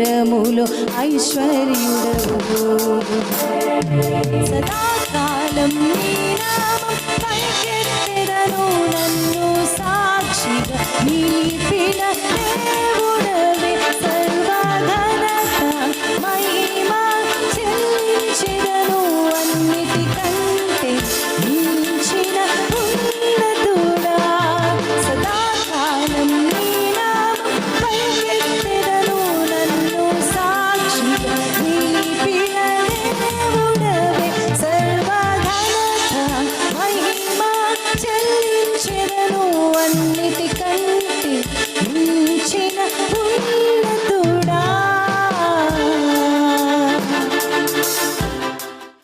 పరములో ఐశ్వర్యుడవు. సదాకాలం నన్ను సాక్షిగా నిలిపిన చెల్లించెదను అన్నిటికన్నా